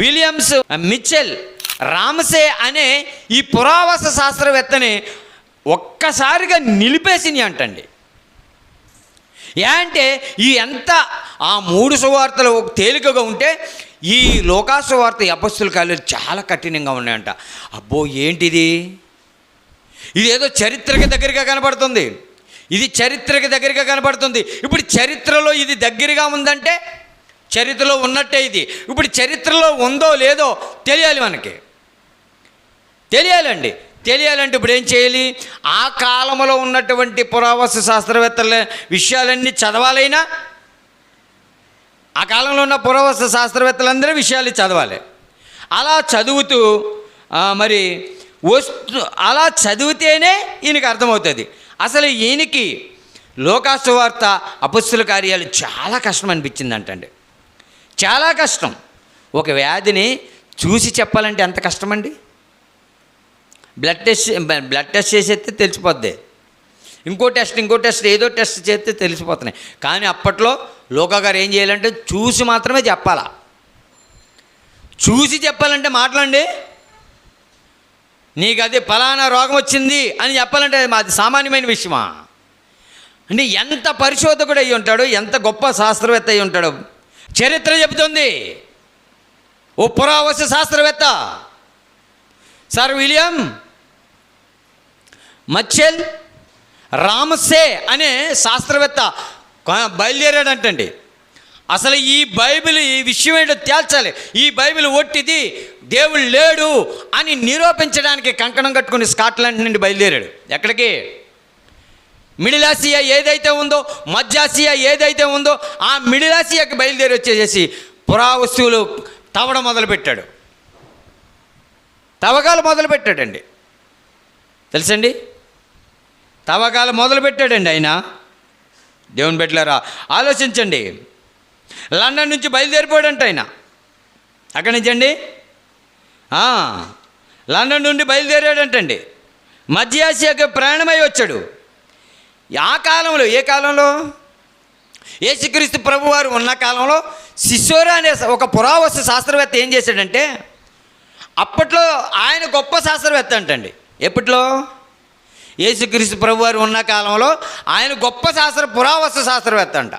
Williams Mitchell రామసే అనే ఈ పురావస్తు శాస్త్రవేత్తని ఒక్కసారిగా నిలిపేసింది అంటండి. ఏ అంటే ఈ ఎంత ఆ మూడు సువార్తలు ఒక తేలికగా ఉంటే ఈ లోకాసువార్త అపస్తుల కాలు చాలా కఠినంగా ఉన్నాయంట. అబ్బో ఏంటిది? ఇది ఏదో చరిత్రకి దగ్గరగా కనపడుతుంది ఇది చరిత్రకి దగ్గరగా కనపడుతుంది ఇప్పుడు చరిత్రలో ఇది దగ్గరగా ఉందంటే చరిత్రలో ఉన్నట్టే ఇది. ఇప్పుడు చరిత్రలో ఉందో లేదో తెలియాలి మనకి. తెలియాలండి. తెలియాలంటే ఇప్పుడు ఏం చేయాలి? ఆ కాలంలో ఉన్నటువంటి పురావస్తు శాస్త్రవేత్తల విషయాలన్నీ చదవాలైనా ఆ కాలంలో ఉన్న పురావస్తు శాస్త్రవేత్తలందరూ విషయాలు చదవాలి. అలా చదువుతూ మరి వస్తు అలా చదివితేనే ఈయనకి అర్థమవుతుంది. అసలు ఈయనకి లోకాసు వార్త అపస్సుల కార్యాలు చాలా కష్టం అనిపించిందంటండి. చాలా కష్టం. ఒక వ్యాధిని చూసి చెప్పాలంటే ఎంత కష్టమండి? బ్లడ్ టెస్ట్ బ్లడ్ టెస్ట్ చేసేస్తే తెలిసిపోద్ది. ఇంకో టెస్ట్ ఇంకో టెస్ట్ ఏదో టెస్ట్ చేస్తే తెలిసిపోతున్నాయి. కానీ అప్పట్లో లోకా గారు ఏం చేయాలంటే చూసి మాత్రమే చెప్పాలా. చూసి చెప్పాలంటే మాట్లాడండి. నీకు అది ఫలానా రోగం వచ్చింది అని చెప్పాలంటే అది సామాన్యమైన విషయమా? అంటే ఎంత పరిశోధకుడు అయి ఉంటాడు ఎంత గొప్ప శాస్త్రవేత్త అయి ఉంటాడు చరిత్ర చెబుతుంది. ఓ పురావస్తు శాస్త్రవేత్త సార్ విలియం మచ్చెల్ రామసే అనే శాస్త్రవేత్త బయలుదేరాడంటండి. అసలు ఈ బైబిల్ ఈ విషయం ఏంటో తేల్చాలి. ఈ బైబిల్ ఒట్టిది దేవుడు లేడు అని నిరూపించడానికి కంకణం కట్టుకుని స్కాట్లాండ్ నుండి బయలుదేరాడు. ఎక్కడికి? మిడిల్ ఆసియా ఏదైతే ఉందో మధ్య ఆసియా ఏదైతే ఉందో ఆ మిడిల్ ఆసియాకి బయలుదేరి వచ్చేసేసి పురావస్తువులు తవ్వడం మొదలుపెట్టాడు. తవ్వకాలు మొదలుపెట్టాడండి. తెలుసండి? తవ్వకాలు మొదలుపెట్టాడండి ఆయన. దేవుని పెట్టలేరా ఆలోచించండి. లండన్ నుంచి బయలుదేరిపోయాడంట ఆయన. అక్కడి నుంచి అండి? లండన్ నుండి బయలుదేరాడంటండి. మధ్య ఆసియాకి ప్రయాణమై వచ్చాడు. ఆ కాలంలో ఏ కాలంలో? యేసుక్రీస్తు ప్రభువారు ఉన్న కాలంలో శిశోర అనే ఒక పురావస్తు శాస్త్రవేత్త ఏం చేశాడంటే అప్పట్లో ఆయన గొప్ప శాస్త్రవేత్త అంటండి. ఎప్పట్లో? యేసుక్రీస్తు ప్రభువారు ఉన్న కాలంలో ఆయన గొప్ప శాస్త్ర పురావస్తు శాస్త్రవేత్త అంట.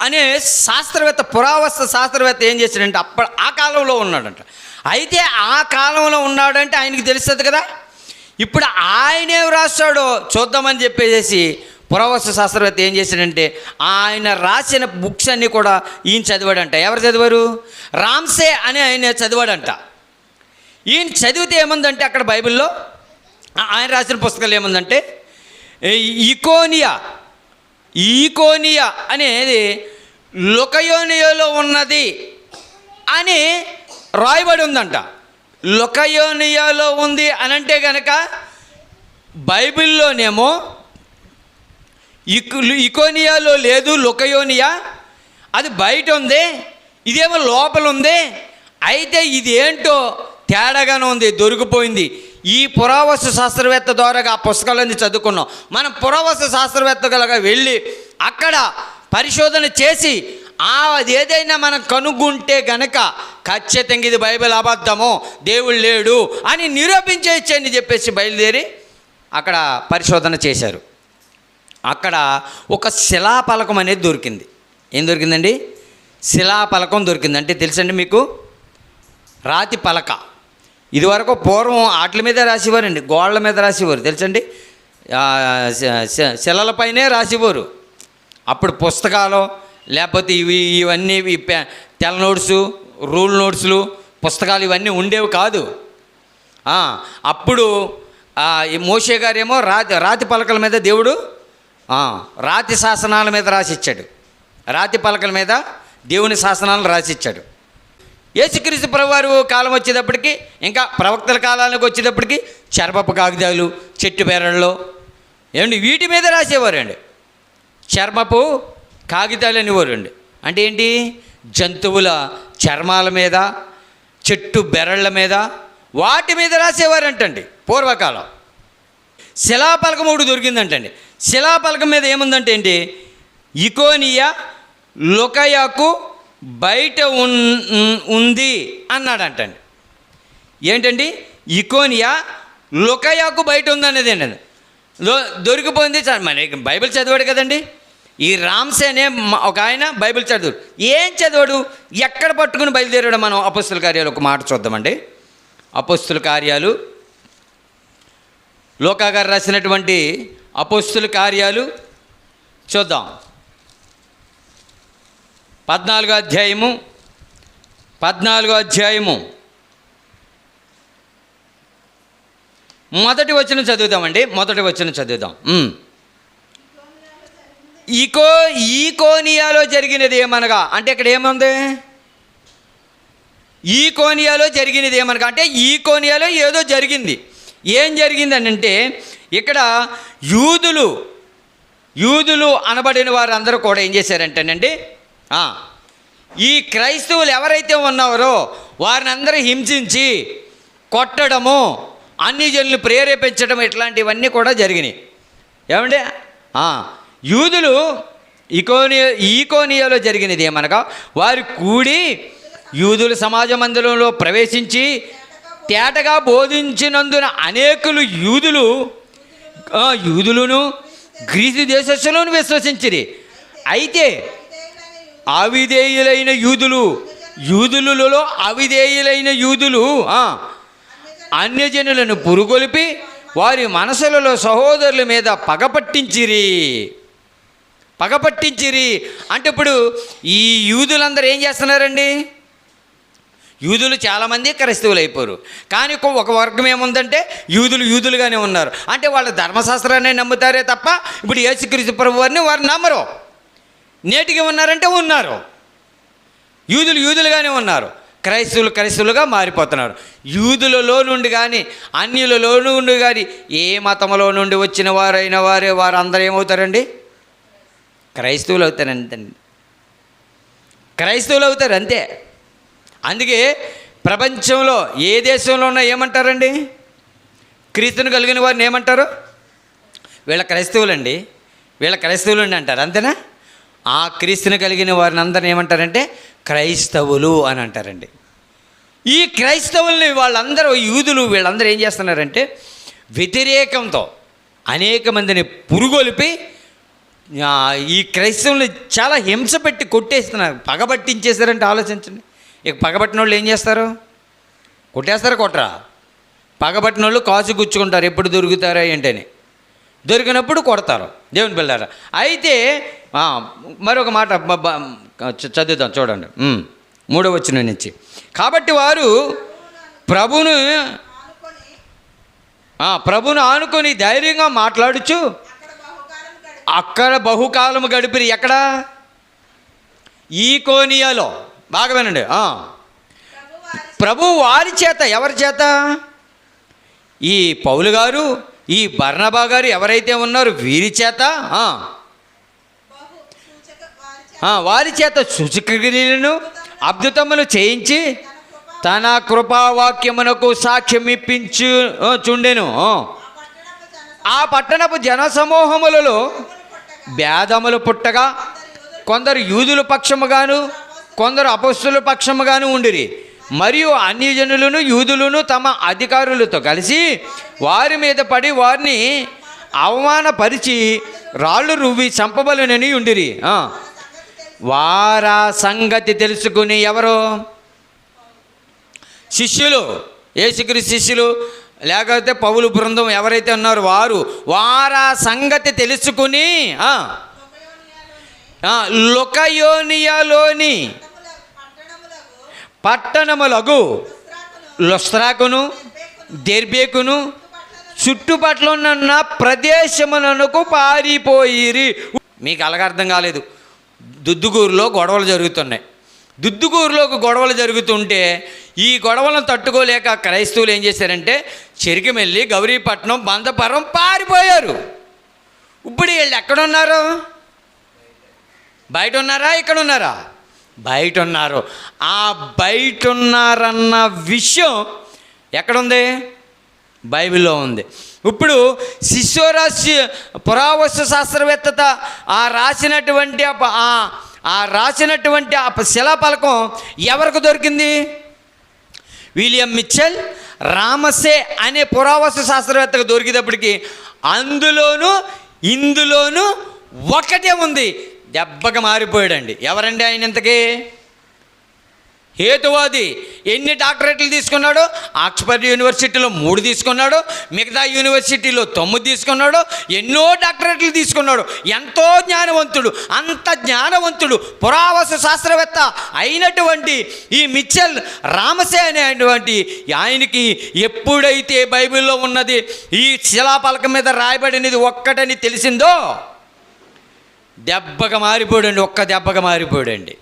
అనే శాస్త్రవేత్త పురావస్తు శాస్త్రవేత్త ఏం చేశాడంటే అప్ప ఆ కాలంలో ఉన్నాడంట. అయితే ఆ కాలంలో ఉన్నాడంటే ఆయనకి తెలుస్తుంది కదా? ఇప్పుడు ఆయనే ఏం రాస్తాడో చూద్దామని చెప్పేసి పురావస్తు శాస్త్రవేత్త ఏం చేశాడంటే ఆయన రాసిన బుక్స్ అన్నీ కూడా ఈయన చదివాడంట. ఎవరు చదివారు? రామ్సే అని ఆయన చదివాడంట. ఈయన చదివితే ఏముందంటే అక్కడ బైబిల్లో ఆయన రాసిన పుస్తకాలు ఏముందంటే ఈ- ఇకోనియా ఈకోనియా అనేది లుకయోనియోలో ఉన్నది అని రాయబడి ఉందంట. లుకయోనియాలో ఉంది అని అంటే కనుక బైబిల్లోనేమో ఇకు ఇకోనియాలో లేదు లుకయోనియా. అది బయట ఉంది ఇదేమో లోపల ఉంది. అయితే ఇది ఏంటో తేడాగానే ఉంది దొరికిపోయింది. ఈ పురావస్తు శాస్త్రవేత్త ద్వారా ఆ పుస్తకాలన్నీ చదువుకున్నాం. మనం పురావస్తు శాస్త్రవేత్తలుగా వెళ్ళి అక్కడ పరిశోధన చేసి అది ఏదైనా మనం కనుగొంటే గనక ఖచ్చితంగా ఇది బైబిల్ అబద్ధము దేవుడు లేడు అని నిరూపించేయచ్చని చెప్పేసి బయలుదేరి అక్కడ పరిశోధన చేశారు. అక్కడ ఒక శిలాపలకం అనేది దొరికింది. ఏం దొరికిందండి? శిలాపలకం దొరికింది. అంటే తెలుసండి మీకు? రాతి పలక. ఇదివరకు పూర్వం ఆటల మీద రాసేవారండి గోడల మీద రాసేవారు. తెలుసండి? శిలలపైనే రాసేవారు. అప్పుడు పుస్తకాలు లేకపోతే ఇవి ఇవన్నీ పె- తెల్ల నోట్సు రూల్ నోట్స్లు పుస్తకాలు ఇవన్నీ ఉండేవి కాదు. అప్పుడు ఈ మోషే గారేమో రాతి రాతి పలకల మీద దేవుడు రాతి శాసనాల మీద రాసిచ్చాడు. రాతి పలకల మీద దేవుని శాసనాలను రాసిచ్చాడు. యేసుక్రీస్తు ప్రభువారు కాలం వచ్చేటప్పటికి ఇంకా ప్రవక్తల కాలానికి వచ్చేటప్పటికి చర్మపు కాగితాలు చెట్టు పేరల్లో ఏమండి వీటి మీద రాసేవారండి. చర్మపు కాగితాలు అనేవారండి. అంటే ఏంటి? జంతువుల చర్మాల మీద చెట్టు బెరళ్ళ మీద వాటి మీద రాసేవారంటండి పూర్వకాలం. శిలాపలకం ఒకటి దొరికిందంటండి. శిలాపలకం మీద ఏముందంటే ఏంటి ఇకోనియా లుకయాకు బయట ఉన్ ఉంది అన్నాడంటండి. ఏంటండి? ఇకోనియా లుకయాకు బయట ఉందనేది ఏంటండి దొరికిపోయింది మన బైబిల్ చదివాడు కదండి? ఈ రామ్సే అనే ఒక ఆయన బైబిల్ చదువు. ఏం చదివాడు? ఎక్కడ పట్టుకుని బయలుదేరాడు మనం అపస్తుల కార్యాలు? ఒక మాట చూద్దామండి. అపస్తుల కార్యాలు. లోకా గారు రాసినటువంటి అపస్తుల కార్యాలు చూద్దాం. పద్నాలుగో అధ్యాయము. పద్నాలుగో అధ్యాయము. మొదటి వచ్చిన చదువుదామండి. మొదటి వచ్చిన చదువుదాం. ఈకో ఈకోనియాలో జరిగినది ఏమనగా అంటే ఇక్కడ ఏముంది? ఈకోనియాలో జరిగినది ఏమనగా అంటే ఈకోనియాలో ఏదో జరిగింది. ఏం జరిగిందని అంటే ఇక్కడ యూదులు యూదులు అనబడిన వారందరూ కూడా ఏం చేశారంటేనండి ఈ క్రైస్తవులు ఎవరైతే ఉన్నారో వారిని అందరూ హింసించి కొట్టడము అన్ని జనులు ప్రేరేపించడం ఇట్లాంటివన్నీ కూడా జరిగినాయి. ఏమండి? యూదులు ఇకోనియ ఈకోనియాలో జరిగినది ఏమనగా వారు కూడి యూదుల సమాజ మందిరంలో ప్రవేశించి తేటగా బోధించినందున అనేకులు యూదులు యూదులను గ్రీసు దేశస్సులను విశ్వసించిరి. అయితే అవిధేయులైన యూదులు యూదులలో అవిధేయులైన యూదులు అన్యజనులను పురుగొలిపి వారి మనసులలో సహోదరుల మీద పగపట్టించిరి పగపట్టించిరి. అంటే ఇప్పుడు ఈ యూదులందరూ ఏం చేస్తున్నారండి? యూదులు చాలామంది క్రైస్తవులు అయిపోరు కానీ ఒక- వర్గం ఏముందంటే యూదులు యూదులుగానే ఉన్నారు. అంటే వాళ్ళ ధర్మశాస్త్రాన్ని నమ్ముతారే తప్ప ఇప్పుడు యేసుక్రీస్తు ప్రభు వారిని వారు నమ్మరు. నేటికి ఉన్నారంటే ఉన్నారు. యూదులు యూదులుగానే ఉన్నారు. క్రైస్తవులు క్రైస్తవులుగా మారిపోతున్నారు. యూదులలో నుండి కానీ అన్యులలో నుండి కానీ ఏ మతంలో నుండి వచ్చిన వారైన వారే వారు అందరూ ఏమవుతారండి? క్రైస్తవులు అవుతారంతే క్రైస్తవులు అవుతారు అంతే. అందుకే ప్రపంచంలో ఏ దేశంలో ఉన్నా ఏమంటారండి? క్రీస్తుని కలిగిన వారిని ఏమంటారు? వీళ్ళ క్రైస్తవులండి. వీళ్ళ క్రైస్తవులండి అంటారు. అంతేనా? ఆ క్రీస్తుని కలిగిన వారిని అందరిని ఏమంటారంటే? క్రైస్తవులు అని అంటారండి. ఈ క్రైస్తవుల్ని వాళ్ళందరూ యూదులు వీళ్ళందరూ ఏం చేస్తున్నారంటే వ్యతిరేకంతో అనేక మందిని పురుగొలిపి ఈ క్రైస్తవులు చాలా హింస పెట్టి కొట్టేస్తున్నారు. పగబట్టించేశారంటే ఆలోచించండి. ఇక పగబట్టిన వాళ్ళు ఏం చేస్తారు? కొట్టేస్తారా కొట్టరా. పగబట్టిన వాళ్ళు కాసు గుచ్చుకుంటారు. ఎప్పుడు దొరుకుతారా ఏంటని. దొరికినప్పుడు కొడతారు. దేవుని పిల్లారా. అయితే మరొక మాట చదువుతాం చూడండి. మూడో వచ్చిన నుంచి. కాబట్టి వారు ప్రభును ప్రభును ఆనుకొని ధైర్యంగా మాట్లాడుచు అక్కడ బహుకాలం గడిపిరి. ఎక్కడ? ఈ కోనియాలో బాగా వినండి. ప్రభు వారి చేత ఎవరి చేత? ఈ పౌలు గారు ఈ బర్ణబా గారు ఎవరైతే ఉన్నారో వీరి చేత? వారి చేత శుచిక్రియలను అద్భుతములు చేయించి తన కృపావాక్యమునకు సాక్ష్యం ఇప్పించు ఆ, చుండెను. ఆ పట్టణపు జనసమూహములలో భేదములు పుట్టగా కొందరు యూదుల పక్షముగాను కొందరు అపస్తుల పక్షముగాను ఉండిరి. మరియు అన్ని జనులను యూదులను తమ అధికారులతో కలిసి వారి మీద పడి వారిని అవమానపరిచి రాళ్ళు రువ్వి చంపబలనని ఉండిరి. వారా సంగతి తెలుసుకుని ఎవరు? శిష్యులు ఏసుక్రీ శిష్యులు లేకపోతే పౌలు బృందం ఎవరైతే ఉన్నారో వారు వారా సంగతి తెలుసుకుని ఆ, ఆ, లుకయోనియాలోని పట్టణములగు లుస్త్రాకును దెర్బేకును చుట్టుపట్ల ఉన్న ప్రదేశములకు పారిపోయిరి. మీకు అలాగ అర్థం కాలేదు. దుద్దుగూరులో గొడవలు జరుగుతున్నాయి. దుద్దుకూరులోకి గొడవలు జరుగుతుంటే ఈ గొడవలను తట్టుకోలేక క్రైస్తవులు ఏం చేశారంటే చెరికమెల్లి గౌరీపట్నం బందపరం పారిపోయారు. ఇప్పుడు వీళ్ళు ఎక్కడున్నారు? బయట ఉన్నారా ఇక్కడ ఉన్నారా బయట ఉన్నారు ఆ బయట ఉన్నారన్న విషయం ఎక్కడుంది? బైబిల్లో ఉంది. ఇప్పుడు శిశోరాశి పురావస్తు శాస్త్రవేత్త ఆ రాసినటువంటి ఆ ఆ- రాసినటువంటి ఆ శిలాపలకం ఎవరికి దొరికింది? విలియం మిచ్చల్ రామసే అనే పురావస్తు శాస్త్రవేత్తకు దొరికేటప్పటికి అందులోనూ ఇందులోనూ ఒకటే ఉంది. దెబ్బగా మారిపోయాడండి. ఎవరండి ఆయన ఇంతకీ? హేతువాది. ఎన్ని డాక్టరేట్లు తీసుకున్నాడు? ఆక్స్ఫర్డ్ యూనివర్సిటీలో మూడు తీసుకున్నాడు మిగతా యూనివర్సిటీలో తొమ్మిది తీసుకున్నాడు ఎన్నో డాక్టరేట్లు తీసుకున్నాడు. ఎంతో జ్ఞానవంతుడు అంత జ్ఞానవంతుడు పురావస్తు శాస్త్రవేత్త అయినటువంటి ఈ మిచ్చల్ రామసే అనేటువంటి ఆయనకి ఎప్పుడైతే బైబిల్లో ఉన్నది ఈ శిలాపలక మీద రాయబడినది ఒక్కటని తెలిసిందో? దెబ్బగా మారిపోడండి ఒక్క దెబ్బగా మారిపోడండి.